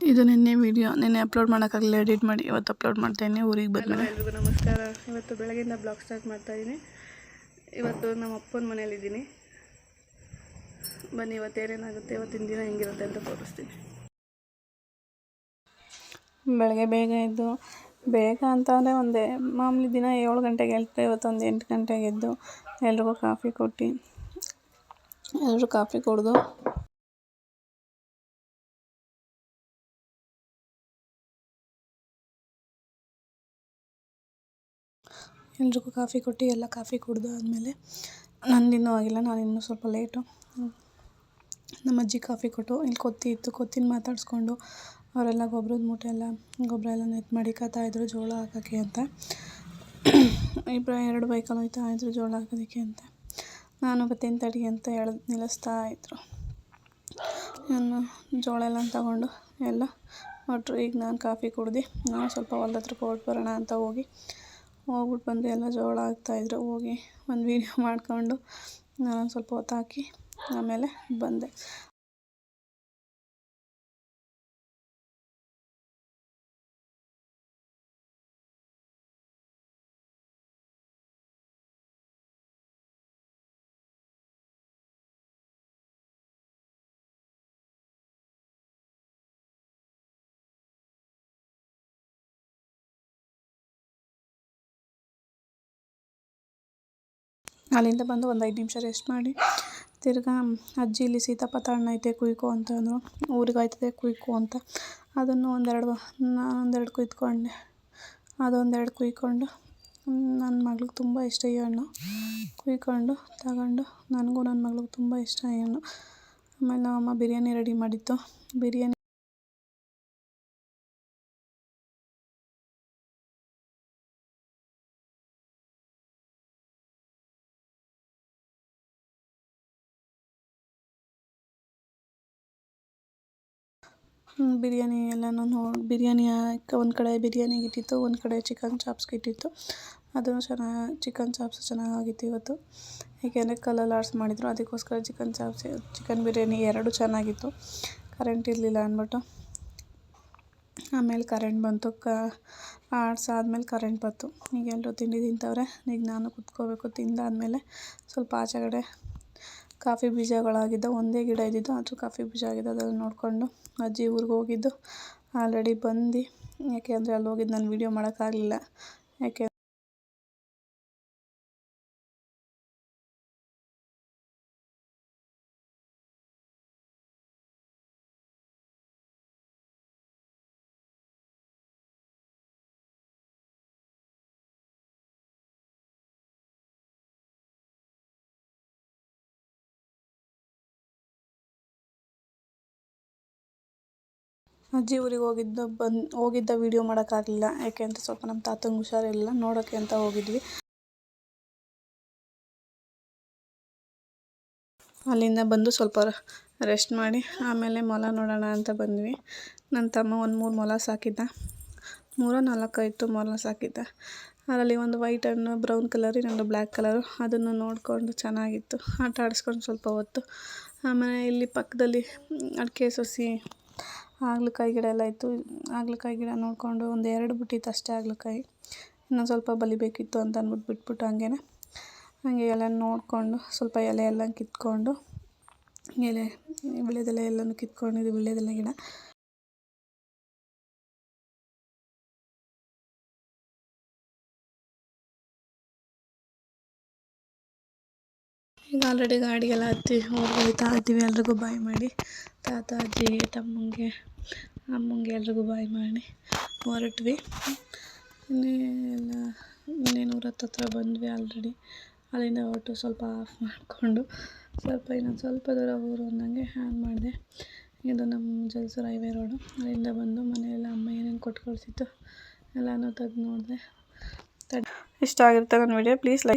ಇದು ನಿನ್ನೆ ವಿಡಿಯೋ ನಿನ್ನೆ ಅಪ್ಲೋಡ್ ಮಾಡೋಕ್ಕಾಗಲಿಲ್ಲ ಎಡಿಟ್ ಮಾಡಿ ಇವತ್ತು ಅಪ್ಲೋಡ್ ಮಾಡ್ತಾಯಿದ್ದೀನಿ ಊರಿಗೆ ಬಂದಮೇಲೆ. ಎಲ್ರಿಗೂ ನಮಸ್ಕಾರ. ಇವತ್ತು ಬೆಳಗ್ಗೆಯಿಂದ ಬ್ಲಾಗ್ ಸ್ಟಾರ್ಟ್ ಮಾಡ್ತಾ ಇದ್ದೀನಿ. ಇವತ್ತು ನಮ್ಮ ಅಪ್ಪನ ಮನೇಲಿದ್ದೀನಿ ಬನ್ನಿ ಇವತ್ತು ಏನೇನಾಗುತ್ತೆ ಇವತ್ತಿನ ದಿನ ಹೆಂಗಿರುತ್ತೆ ಅಂತ ತೋರಿಸ್ತೀನಿ. ಬೆಳಗ್ಗೆ ಬೇಗ ಎದ್ದು ಬೇಗ ಅಂತ ಅಂದರೆ ಒಂದೇ ಮಾಮೂಲಿ ದಿನ ಏಳು ಗಂಟೆಗೆ ಹೇಳ್ತಾರೆ ಇವತ್ತೊಂದು ಎಂಟು ಗಂಟೆಗೆ ಎದ್ದು ಎಲ್ರಿಗೂ ಕಾಫಿ ಕೊಟ್ಟು ಎಲ್ಲರೂ ಕಾಫಿ ಕುಡ್ದು ಎಲ್ರಿಗೂ ಕಾಫಿ ಕೊಟ್ಟು ಎಲ್ಲ ಕಾಫಿ ಕುಡಿದು ಆದಮೇಲೆ ನಂದಿನ್ನೂ ಆಗಿಲ್ಲ ನಾನು ಇನ್ನೂ ಸ್ವಲ್ಪ ಲೇಟು ನಮ್ಮ ಅಜ್ಜಿ ಕಾಫಿ ಕೊಟ್ಟು ಇಲ್ಲಿ ಕೊತ್ತಿ ಇತ್ತು, ಕೊತ್ತಿನ ಮಾತಾಡಿಸ್ಕೊಂಡು ಅವರೆಲ್ಲ ಗೊಬ್ಬರದ ಮೂಟೆ ಎಲ್ಲ ಗೊಬ್ಬರ ಎಲ್ಲ ನೆಟ್ ಮಾಡಿ ಇದ್ರು ಜೋಳ ಹಾಕೋಕ್ಕೆ ಅಂತ. ಇಬ್ಬರು ಎರಡು ಬೈಕಲ್ಲಿ ಹೋಯ್ತಾ ಇದ್ರು ಜೋಳ ಹಾಕೋದಕ್ಕೆ ಅಂತ. ನಾನು ಬತ್ತೀನಿ ತಡಿ ಅಂತ ಹೇಳಿ ನಿಲ್ಲಿಸ್ತಾ ಇದ್ರು. ನಾನು ಜೋಳ ಎಲ್ಲ ತಗೊಂಡು ಎಲ್ಲ ಒಟ್ಟು ಈಗ ನಾನು ಕಾಫಿ ಕುಡ್ದು ನಾವು ಸ್ವಲ್ಪ ಹೊಲ್ದ ಹತ್ರಕ್ಕೆ ಹೊರ್ಟು ಬರೋಣ ಅಂತ ಹೋಗಿ ಹೋಗ್ಬಿಟ್ಟು ಬಂದು ಎಲ್ಲ ಜೋಳ ಹಾಕ್ತಾಯಿದ್ರು ಹೋಗಿ ಒಂದು ವೀಡಿಯೋ ಮಾಡಿಕೊಂಡು ನಾನು ಸ್ವಲ್ಪ ಹೊತ್ತು ಹಾಕಿ ಆಮೇಲೆ ಬಂದೆ. ಅಲ್ಲಿಂದ ಬಂದು ಒಂದು ಐದು ನಿಮಿಷ ರೆಸ್ಟ್ ಮಾಡಿ. ತಿರ್ಗಾ ಅಜ್ಜಿ ಇಲ್ಲಿ ಸೀತಾಫಲ ಹಣ್ಣು ಐತೆ, ಕುಯ್ಕೊ ಅಂತಂದರು ಊರಿಗೆ ಆಯ್ತದೆ ಕುಯ್ಕೊ ಅಂತ. ಅದನ್ನು ಒಂದೆರಡು ಒಂದೆರಡು ಕುಯ್ದುಕೊಂಡೆ ಅದೊಂದೆರಡು ಕುಯ್ಕೊಂಡು ನನ್ನ ಮಗ್ಳಿಗೆ ತುಂಬ ಇಷ್ಟ ಈ ಹಣ್ಣು. ಕುಯ್ಕೊಂಡು, ತಗೊಂಡು, ನನಗೂ ನನ್ನ ಮಗ್ಳಿಗೆ ತುಂಬ ಇಷ್ಟ ಈ ಹಣ್ಣು. ಆಮೇಲೆ ನಮ್ಮಮ್ಮ ಬಿರಿಯಾನಿ ರೆಡಿ ಮಾಡಿತ್ತು. ಬಿರಿಯಾನಿ ಬಿರಿಯಾನಿ ಎಲ್ಲನೂ ನೋಡಿ ಬಿರಿಯಾನಿ ಒಂದು ಕಡೆ ಬಿರಿಯಾನಿಗೆ ಇಟ್ಟಿತ್ತು, ಒಂದು ಕಡೆ ಚಿಕನ್ ಚಾಪ್ಸ್ಗೆ ಇಟ್ಟಿತ್ತು. ಅದು ಚೆನ್ನಾಗಿ ಚಿಕನ್ ಚಾಪ್ಸ್ ಚೆನ್ನಾಗಾಗಿತ್ತು ಇವತ್ತು. ಏಕೆಂದರೆ ಕಲ್ಲಲ್ಲಿ ಆರ್ಸ್ ಮಾಡಿದರು, ಅದಕ್ಕೋಸ್ಕರ ಚಿಕನ್ ಚಾಪ್ಸ್ ಚಿಕನ್ ಬಿರಿಯಾನಿ ಎರಡೂ ಚೆನ್ನಾಗಿತ್ತು. ಕರೆಂಟ್ ಇರಲಿಲ್ಲ ಅಂದ್ಬಿಟ್ಟು ಆಮೇಲೆ ಕರೆಂಟ್ ಬಂತು, ಕ ಆಡ್ಸಾದ್ಮೇಲೆ ಕರೆಂಟ್ ಬಂತು. ಈಗ ಎಲ್ಲರೂ ತಿಂಡಿ ತಿಂತವ್ರೆ, ಈಗ ನಾನು ಕುತ್ಕೋಬೇಕು, ತಿಂದಾದಮೇಲೆ ಸ್ವಲ್ಪ ಆಚೆ ಕಡೆ ಕಾಫಿ ಬೀಜಗಳಾಗಿದ್ದು ಒಂದೇ ಗಿಡ ಇದ್ದಿದ್ದು ಅದು ಕಾಫಿ ಬೀಜ ಆಗಿದೆ ಅದನ್ನು ನೋಡಿಕೊಂಡು ಅಜ್ಜಿ ಊರಿಗೆ ಹೋಗಿದ್ದು. ಆಲ್ರೆಡಿ ಬಂದು. ಯಾಕೆ ಅಂದರೆ ಅಲ್ಲಿ ಹೋಗಿದ್ದು ನಾನು ವೀಡಿಯೋ ಮಾಡೋಕ್ಕಾಗಲಿಲ್ಲ. ಯಾಕೆ ಅಜ್ಜಿ ಊರಿಗೆ ಹೋಗಿದ್ದು ಬಂದು, ಹೋಗಿದ್ದ ವೀಡಿಯೋ ಮಾಡೋಕ್ಕಾಗಲಿಲ್ಲ. ಯಾಕೆ ಅಂದರೆ ಸ್ವಲ್ಪ ನಮ್ಮ ತಾತಂಗೆ ಹುಷಾರಿಲ್ಲ ನೋಡೋಕ್ಕೆ ಅಂತ ಹೋಗಿದ್ವಿ. ಅಲ್ಲಿಂದ ಬಂದು ಸ್ವಲ್ಪ ರೆಸ್ಟ್ ಮಾಡಿ, ಆಮೇಲೆ ಮೊಲ ನೋಡೋಣ ಅಂತ ಬಂದ್ವಿ. ನನ್ನ ತಮ್ಮ ಒಂದು ಮೂರು ಮೊಲ ಸಾಕಿದ್ದ. ಮೂರೋ ನಾಲ್ಕು ಇತ್ತು ಮೊಲ ಸಾಕಿದ್ದ. ಅದರಲ್ಲಿ ಒಂದು ವೈಟ್ ಹಣ್ಣು ಬ್ರೌನ್ ಕಲರ್ ಇನ್ನೊಂದು ಬ್ಲ್ಯಾಕ್ ಕಲರು ಅದನ್ನು ನೋಡಿಕೊಂಡು ಚೆನ್ನಾಗಿತ್ತು. ಆಟ ಆಡಿಸ್ಕೊಂಡು ಸ್ವಲ್ಪ ಹೊತ್ತು. ಆಮೇಲೆ ಇಲ್ಲಿ ಪಕ್ಕದಲ್ಲಿ ಅಡಿಕೆ ಸಸಿ ಹಾಗಲಕಾಯಿ ಗಿಡ ಎಲ್ಲ ಇತ್ತು. ಹಾಗಲಕಾಯಿ ಗಿಡ ನೋಡಿಕೊಂಡು ಒಂದು ಎರಡು ಬಿಟ್ಟಿತ್ತು ಅಷ್ಟೇ ಹಾಗಲಕಾಯಿ ಇನ್ನೊಂದು ಸ್ವಲ್ಪ ಬಲಿಬೇಕಿತ್ತು ಅಂತ ಅಂದ್ಬಿಟ್ಟು ಬಿಟ್ಬಿಟ್ಟು ಹಂಗೇ ಹಾಗೆ ಎಲ್ಲ ನೋಡಿಕೊಂಡು ಸ್ವಲ್ಪ ಎಲೆ ಎಲ್ಲ ಕಿತ್ಕೊಂಡು ಎಲೆ ವೀಳ್ಯದೆಲೆ ಎಲ್ಲನೂ ಕಿತ್ಕೊಂಡಿದ್ದು ವೀಳ್ಯದೆಲೆ ಗಿಡ. ಈಗ ಆಲ್ರೆಡಿ ಗಾಡಿಗೆಲ್ಲ ಹತ್ತಿ ಹೋಗಿ ಹೋಗ್ತಾ ಇದ್ದೀವಿ ಎಲ್ರಿಗೂ ಬಾಯ್ ಮಾಡಿ. ತಾತ, ಅಜ್ಜಿ, ತಮ್ಮಂಗೆ, ಅಮ್ಮಂಗೆ ಎಲ್ರಿಗೂ ಬಾಯ್ ಮಾಡಿ. ಹೊರಟ್ವಿ. ಇನ್ನೆಲ್ಲ ಇನ್ನೇನು ಊರ ಹತ್ರ ಬಂದ್ವಿ ಆಲ್ರೆಡಿ ಅಲ್ಲಿಂದ ಹೊರಟು ಸ್ವಲ್ಪ ಆಫ್ ಮಾಡಿಕೊಂಡು, ಸ್ವಲ್ಪ ಇನ್ನೊಂದು ಸ್ವಲ್ಪ ದೂರ ಊರು ಅನ್ನಂಗೆ ಆನ್ ಮಾಡಿದೆ. ಇದು ನಮ್ಮ ಜಲ್ಸೂರು ಹೈವೇ ರೋಡು ಅಲ್ಲಿಂದ ಬಂದು ಮನೆಯೆಲ್ಲ ಅಮ್ಮ ಏನೇನು ಕೊಟ್ಟು ಎಲ್ಲನೂ ತೆಗ್ದು ನೋಡಿದೆ. ಇಷ್ಟ ಆಗಿರುತ್ತೆ ನನ್ನ ವಿಡಿಯೋ ಪ್ಲೀಸ್ ಲೈಕ್